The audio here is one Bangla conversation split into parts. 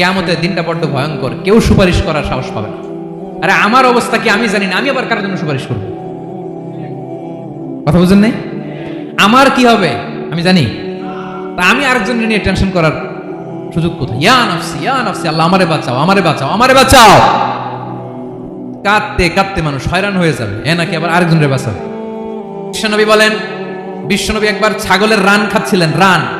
কেয়ামতের দিনটা বড্ড ভয়ঙ্কর। কেউ সুপারিশ করার সাহস পাবে না। আরে আমার অবস্থা কি আমি জানি না, আমি আবার কারোর জন্য সুপারিশ করব? কথা বুঝেন নাই? আমার কি হবে? আমি জানি। তা আমি আরেকজনের নিয়ে টেনশন করার সুযোগ কোথায়? ইয়া নফসি ইয়া নফসি, আল্লাহ আমারে বাঁচাও আমারে বাঁচাও আমারে বাঁচাও! কাঁদতে কাঁদতে মানুষ হয়রান হয়ে যাবে। এ নাকি আবার আরেকজনের বাঁচাবে? বিশ্বনবী বলেন, বিশ্বনবী একবার ছাগলের রান খাচ্ছিলেন, রান।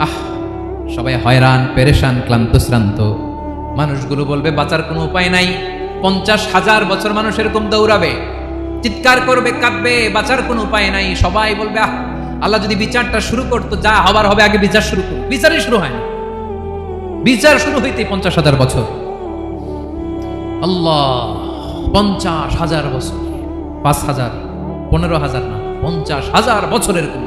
আহ, সবাই হয়রান, পেরেশান, ক্লান্ত, শ্রান্ত। মানুষগুলো বলবে, বাঁচার কোনো উপায় নাই। পঞ্চাশ হাজার বছর মানুষ এরকম দৌড়াবে। চিৎকার করবে, কাঁদবে, বাঁচার কোনো উপায় নাই। সবাই বলবে, আহ, আল্লাহ যদি বিচারটা শুরু করতো, যা হবার হবে, আগে বিচার শুরু করো বিচারই শুরু হয় বিচার শুরু হইতে পঞ্চাশ হাজার বছর। আল্লাহ, পঞ্চাশ হাজার বছর। পাঁচ হাজার, পনেরো হাজার না, পঞ্চাশ হাজার বছর এরকম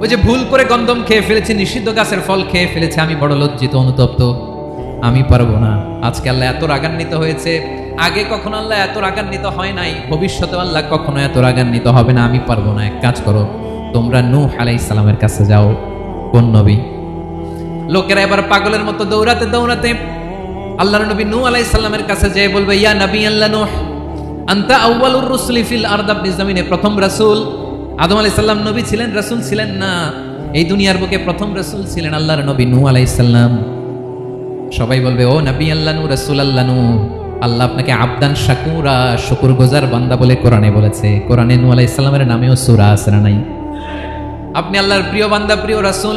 ওই যে ভুল করে গন্ধম খেয়ে ফেলেছি, নিষিদ্ধ গাছের ফল খেয়ে ফেলেছে, আমি বড় লজ্জিত, অনুতপ্ত। আমি পারব না। আজকে আল্লাহ এত রাগান্বিত হয়েছে। আগে কখনো আল্লাহ এত রাগান্বিত হয় নাই। ভবিষ্যতে আল্লাহ কখনো এত রাগান্বিত হবে না। আমি পারব না। এক কাজ করো, তোমরা নূহ আলাইহিস সালামের কাছে যাও, কোন নবী? লোকেরা এবার পাগলের মতো দৌড়াতে দৌড়াতে আল্লাহর নবী নূহ আলাইহিস সালামের কাছে যেয়ে বলবে, ইয়া নবী আল্লাহ নূহ, আন্তা আউয়ালুর রুসুলি ফিল আরদ আপনি জমিনে প্রথম রাসূল। আদম আলাইহিস সালাম নবী ছিলেন, রাসূল ছিলেন না। এই দুনিয়ার বুকে প্রথম রাসূল ছিলেন আল্লাহর নবী নু আলাইহিস সালাম। সবাই বলবে, ও নবী আল্লাহ নূ রাসূল আল্লাহ নূ আল্লাহ আপনাকে আবদান, শাকুরা শুকুর গুজার বান্দা বলে কোরআনে বলেছে। কোরআনে নু আলাইহিস সালামের নামেও সুরা না নাই? আপনি আল্লাহর প্রিয় বান্দা, প্রিয় রাসূল,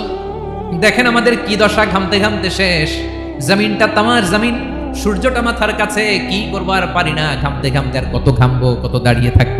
দেখেন আমাদের কি দশা ঘামতে ঘামতে শেষ। জমিনটা তামার জমিন, সূর্যটা মাথার কাছে, কি করব আর পারি না। ঘামতে ঘামতে আর কত ঘামবো, কত দাঁড়িয়ে থাকব।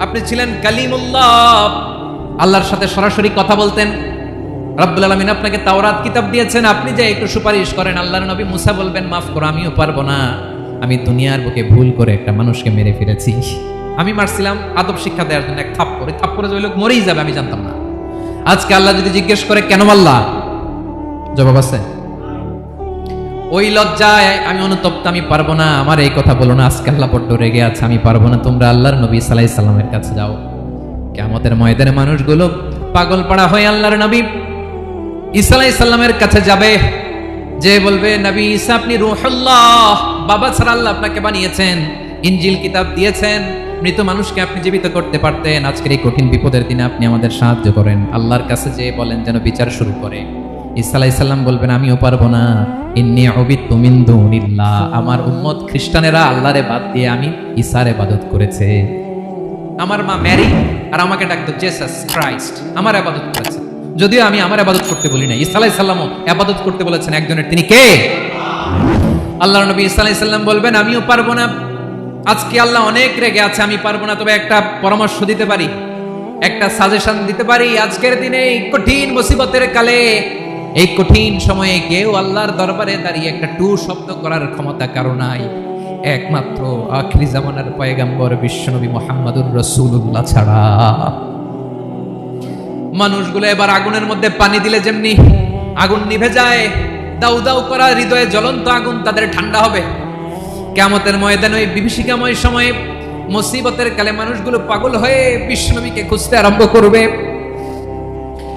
আপনি ছিলেন কালিমুল্লাহ। আল্লাহর সাথে সরাসরি কথা বলতেন। রব্বুল আলমিন আপনাকে তাওরাত কিতাব দিয়েছেন। আপনি যে একটু সুপারিশ করেন, আল্লাহর নবী মুসা বলবেন, মাফ করো, আমিও পারব না। আমি দুনিয়ার বুকে ভুল করে একটা মানুষকে মেরে ফিরেছি আমি মারছিলাম আদব শিক্ষা দেওয়ার জন্য এক থাপ্পড়। এই থাপ্পড়ে যে ওই লোক মরেই যাবে, আমি জানতাম না। আজকে আল্লাহ যদি জিজ্ঞেস করে, কেন মারলা? জবাব আছে ওই লজ্জায় আমি অনুতপ্ত, আমি পারব না। আমার এই কথা বলো না, আজকে আল্লাহ বড্ড রেগে আছে, আমি পারব না। তোমরা আল্লাহর নবী সালাই সাল্লামের কাছে যাও। কেমতের ময়দানে মানুষগুলো পাগল পাড়া হয়ে আল্লাহর নবী ঈসা আলাইহিস সালামের কাছে যাবে। যে বলবে, নবী ঈসা, আপনি রুহুল্লাহ, বাবা ছাড়া আল্লাহ আপনাকে বানিয়েছেন ইঞ্জিল কিতাব দিয়েছেন, মৃত মানুষকে আপনি জীবিত করতে পারতেন, আজকের এই কঠিন বিপদের দিনে আপনি আমাদের সাহায্য করেন। আল্লাহর কাছে যে বলেন, যেন বিচার শুরু করে। সালাম বলবেন, আমিও পারব না। ইন্নি উবিত্তু মিন দুনিল্লাহ। আমার উম্মত খ্রিস্টানেরা আল্লাহরে বাদ দিয়ে আমি ঈসার ইবাদত করেছে। আমার মা ম্যারি আর আমাকে ডাকতো জেসাস ক্রাইস্ট। আমার আবাদত করেছে। যদিও আমি আমার আবাদত করতে বলি না ইসা সাল্লামও আবাদত করতে বলেছেন একজনের, তিনি কে? আল্লাহ নবী ইসা সাল্লাম বলবেন, আমিও পারব না। আজকে আল্লাহ অনেক রেগে আছে, আমি পারব না। তবে একটা পরামর্শ দিতে পারি, একটা সাজেশন দিতে পারি। আজকের দিনে কঠিন মুসিবতের কালে এই কঠিন সময়ে কেউ আল্লাহর দরবারে দাঁড়িয়ে একটা টু শব্দ করার ক্ষমতা কারও নাই। একমাত্র আখরি জামানার পয়গাম্বর বিশ্বনবী মোহাম্মদুর রসুল্লাহ ছাড়া। মানুষগুলো এবার আগুনের মধ্যে পানি দিলে যেমনি আগুন নিভে যায়, দাউ দাউ করা হৃদয়ে জ্বলন্ত আগুন তাদের ঠান্ডা হবে। কেমতের ময়দানে ওই বিভীষিকাময় সময়ে মুসিবতের কালে মানুষগুলো পাগল হয়ে বিশ্বনবীকে খুঁজতে আরম্ভ করবে।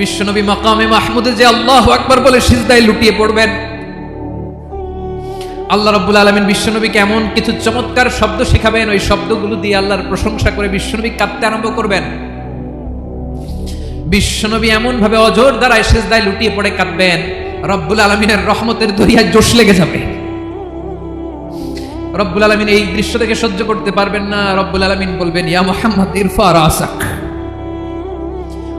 বিশ্বনবী মাকামে মাহমুদে যে আল্লাহ আকবার বলে সিজদায় লুটিয়ে পড়বেন। আল্লাহ রব্বুল আলমিন বিশ্বনবীকে এমন কিছু চমৎকার শব্দ শেখাবেন, ওই শব্দগুলো দিয়ে আল্লাহর প্রশংসা করে বিশ্বনবী কাঁদতে আরম্ভ করবেন। বিশ্বনবী এমন ভাবে অজোর দ্বারায় সেজদায় লুটিয়ে পড়ে কাঁদবেন, রব্বুল আলমিনের রহমতের দরিয়ায় জোশ লেগে যাবে। রব্বুল আলমিন এই দৃশ্য থেকে সহ্য করতে পারবেন না, রব্বুল আলমিন বলবেন, ইয়া মোহাম্মদ, ইরফা রাসাক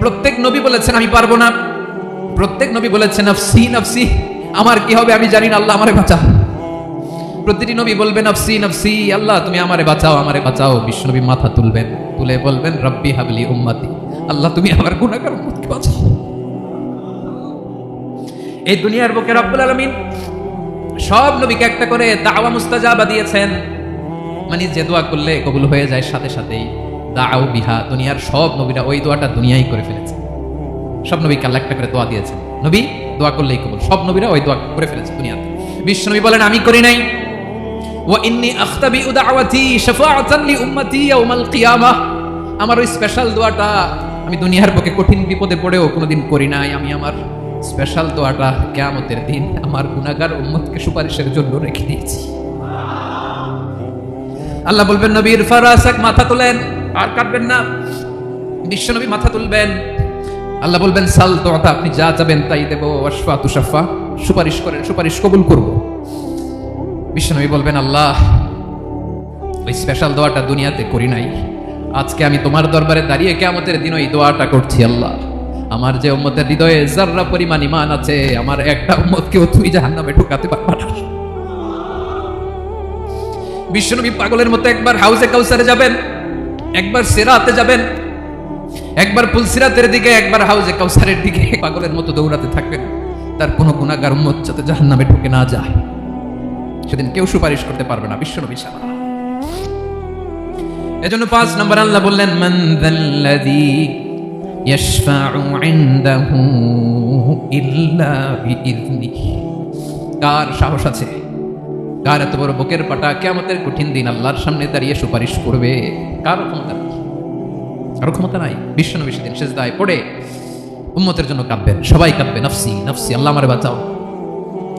প্রত্যেক নবী বলেছেন, আমি পারব না। প্রত্যেক নবী বলেছেন নফসি নফসি, আমার কি হবে আমি জানি না, আল্লাহ আমারে বাঁচা প্রতিটি নবী বলবেন নফসি নফসি, আল্লাহ, তুমি আমারে বাঁচাও আমারে বাঁচাও। বিশ্বনবী মাথা তুলবেন, তুলে বলবেন, রব্বি হাবলি উম্মতি, আল্লাহ, তুমি আমার গুণাগার উম্মতকে বাঁচাও। এই দুনিয়ার বুকে রব্বুল আলমিন সব নবীকে একটা করে দাওয়া মুস্তাজাবা দিয়েছেন। মানে যে দোয়া করলে কবুল হয়ে যায় সাথে সাথেই। দাও বিহা, দুনিয়ার সব নবীরা ওই দোয়াটা দুনিয়াই করে ফেলেছে। সব নবীকে আল্লাহ একটা করে দোয়া দিয়েছে নবী, দোয়া করলেই কবুল। সব নবীরা ওই দোয়া করে ফেলেছে দুনিয়াতে। বিশ্ব নবী বলেন, আমি করি নাই। আখতাবি উদাওয়াতি শাফাআতান লি উম্মতি ইয়াউমাল কিয়ামাহ আমার ওই স্পেশাল দোয়াটা আমি দুনিয়ার বুকে কঠিন বিপদে পড়েও কোনোদিন করি নাই। আমি আমার স্পেশাল দোয়াটা কিয়ামতের দিন আমার গুনাহগার উম্মতকে সুপারিশের জন্য রেখে দিয়েছি। আল্লাহ বলবেন, নবীর ফারাসাক মাথা তোলেন। আর কাটবেন না। বিশ্বনবী মাথা তুলবেন। আল্লাহ বলবেন, সাল তো আপনি যা যাবেন তাই দেবো। অশফা তুষাফা সুপারিশ করেন, সুপারিশ কবুল করব। বিশ্বনবী বলবেন, আল্লাহ, ওই স্পেশাল দোয়াটা দুনিয়াতে করি নাই। আজকে আমি তোমার দরবারে দাঁড়িয়ে কেমতের দিন ওই দোয়াটা করছি, আল্লাহ। আমার যে উম্মতের হৃদয়ে জাররা পরিমাণ ইমান আছে, আমার একটা উম্মতকেও তুমি জাহান্নামে ঢুকাতে পারবা না। বিশ্বনবী পাগলের মতো একবার হাউসে কাউসারে যাবেন। একবার সেরাতে যাবেন, একবার পুলসিরাতের দিকে, একবার হাউজে কাউসারের দিকে। পাগলের মতো দৌড়াতে থাকবেন, তার কোনো গুণাগার যাতে জাহান নামে ঢুকে না যায়। সেদিন কেউ সুপারিশ করতে পারবে না বিশ্বনবী ছাড়া। এজন্য পাঁচ নম্বর আল্লাহ বললেন, মান যাল্লাযী ইয়াশফাউ ইনদাহু ইল্লা বিইذনিহি কার সাহস আছে? কার এত বড় বুকের পাটা কিয়ামতের কঠিন দিন আল্লাহর সামনে দাঁড়িয়ে সুপারিশ করবে। কার ক্ষমতা নেই। কারও ক্ষমতা নাই। বিশ্বনবী সেদিন সেজদায় পড়ে উম্মতের জন্য কাঁদবেন। সবাই কাঁদবে, নফসি নফসি, আল্লাহ আমারে বাঁচাও।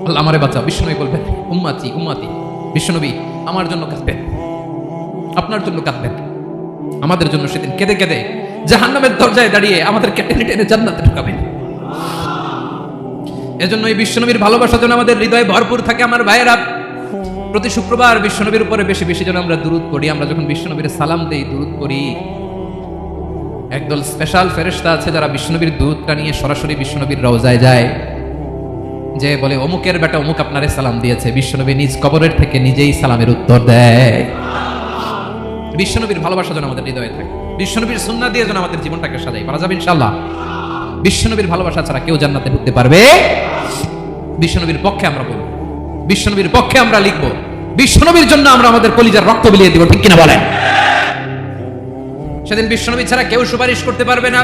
আল্লাহ আমারে বাঁচাও। বিশ্বনবী বলবেন, উম্মাতি উম্মাতি। বিশ্বনবী আমার জন্য কাঁদবেন। আপনার জন্য কাঁদবেন। আমাদের জন্য সেদিন কেঁদে কেঁদে জাহান্নামের দরজায় দাঁড়িয়ে আমাদেরকে টেনে টেনে জান্নাতে ঢুকাবেন। এজন্য এই বিশ্বনবীর ভালোবাসা যেন আমাদের হৃদয়ে ভরপুর থাকে, আমার ভাইয়েরা। প্রতি শুক্রবার বিশ্বনবীর উপরে বেশি বেশি যেন আমরা দূরত পড়ি, আমরা যখন বিশ্বনবীর সালাম দেই দূরত পড়ি। একদল স্পেশাল ফেরেশতা আছে যারা বিষ্ণুবীর দুধটা নিয়ে সরাসরি বিষ্ণুবীর রওজায় যায়। যে বলে, অমুকের বেটা অমুক আপনারে সালাম দিয়েছে। বিশ্বনবী নিজ কবরের থেকে নিজেই সালামের উত্তর দেয়। বিশ্বনবীর ভালোবাসা যেন আমাদের হৃদয়ে থাকে। বিশ্বনবীর সুন্নাহ দিয়ে যেন আমাদের জীবনটাকে সাজাই পারা যাবে ইনশাআল্লাহ। বিশ্বনবীর ভালোবাসা ছাড়া কেউ জান্নাতে ঢুকতে পারবে? বিশ্বনবীর পক্ষে আমরা বলব বিশ্বনবীর পক্ষে আমরা লিখব। বিশ্বনবীর জন্য আমরা আমাদের কলিজার রক্ত বিলিয়ে দিব, ঠিক কিনা বলেন? সেদিন বিশ্বনবী ছাড়া কেউ সুপারিশ করতে পারবে না।